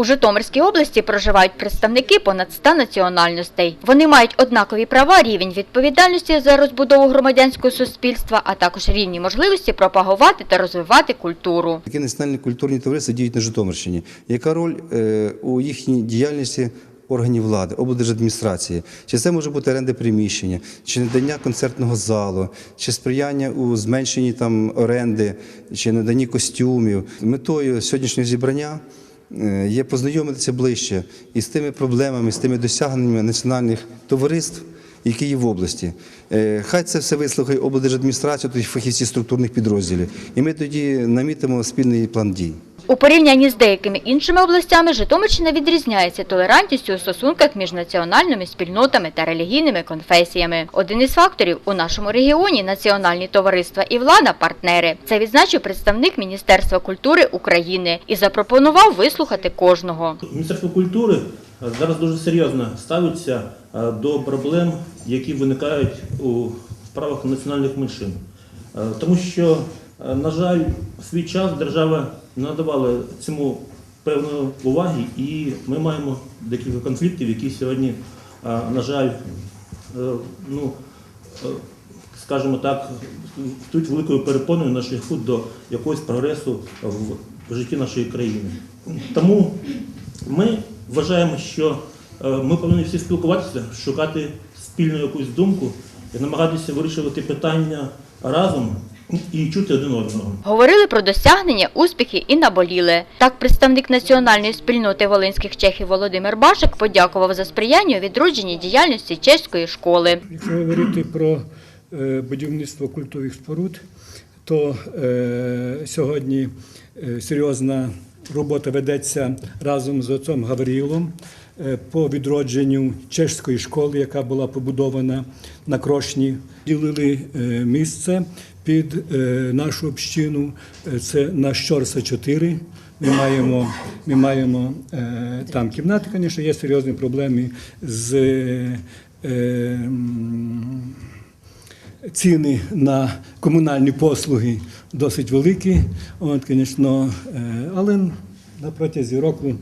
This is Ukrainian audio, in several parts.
У Житомирській області проживають представники понад 100 національностей. Вони мають однакові права, рівень відповідальності за розбудову громадянського суспільства, а також рівні можливості пропагувати та розвивати культуру. Такі національні культурні товариства діють на Житомирщині. Яка роль е, у їхній діяльності органів влади, облдержадміністрації? Чи це може бути оренда приміщення, чи надання концертного залу, чи сприяння у зменшенні там оренди, чи наданні костюмів? Метою сьогоднішнього зібрання є познайомитися ближче із тими проблемами, з тими досягненнями національних товариств. Які є в області. Е, Хай це все вислухає облдержадміністрація, тоді фахівці структурних підрозділів. І ми тоді намітимо спільний план дій. У порівнянні з деякими іншими областями Житомирщина відрізняється толерантністю у стосунках між національними спільнотами та релігійними конфесіями. Один із факторів у нашому регіоні національні товариства і влада партнери. Це відзначив представник Міністерства культури України і запропонував вислухати кожного. Міністерство культури е, зараз дуже серйозно ставиться е, до проблем, які виникають у справах національних меншин. Е, Тому що, на жаль, в свій час держава не надавала цьому певної уваги, і ми маємо декілька конфліктів, які сьогодні, е, на жаль, е, ну, е, скажімо так, тут великою перепоною на шляху до якогось прогресу в житті нашої країни. Тому ми вважаємо, що е, ми повинні всі спілкуватися, шукати спільну якусь думку і намагатися вирішувати питання разом і чути один одного. Говорили про досягнення, успіхи і наболіли. Так, представник національної спільноти волинських чехів Володимир Башик подякував за сприяння у відродженні діяльності чеської школи. Якщо говорити про е, будівництво культових споруд, то е, сьогодні е, серйозна робота ведеться разом з отцом Гаврілом е, по відродженню чешської школи, яка була побудована на Крошні. Ділили е, місце під е, нашу общину. Це на Щорса 4. Ми маємо, ми маємо там кімнати, звісно, є серйозні проблеми з е, ціни на комунальні послуги досить великі. От, звісно, але на протязі року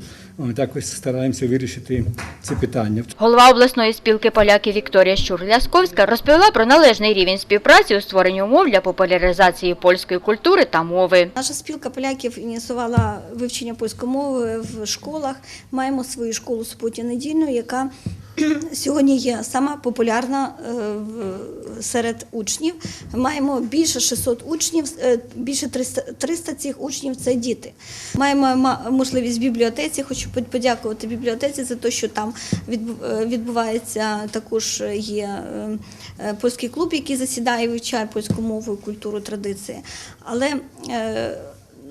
якось стараємося вирішити ці питання. Голова обласної спілки поляків Вікторія Щур-Лясковська розповіла про належний рівень співпраці у створенні умов для популяризації польської культури та мови. Наша спілка поляків ініціювала вивчення польської мови в школах. Маємо свою школу суботню недільну, яка сьогодні є сама популярна е, в- серед учнів. Маємо більше 600 учнів, е, більше 300, 300 цих учнів це діти. Маємо ма- можливість в бібліотеці. Хочу подякувати бібліотеці за те, що там е, відбувається також є е, польський клуб, який засідає вивчає польську мову, культуру, традиції. Але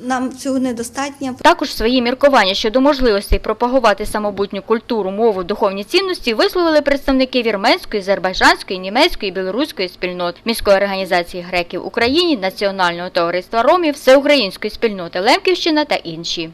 нам цього недостатньо. Також свої міркування щодо можливостей пропагувати самобутню культуру, мову, духовні цінності висловили представники вірменської, азербайджанської, німецької, білоруської спільнот, міської організації греків Україні, Національного товариства Ромів, Всеукраїнської спільноти Лемківщина та інші.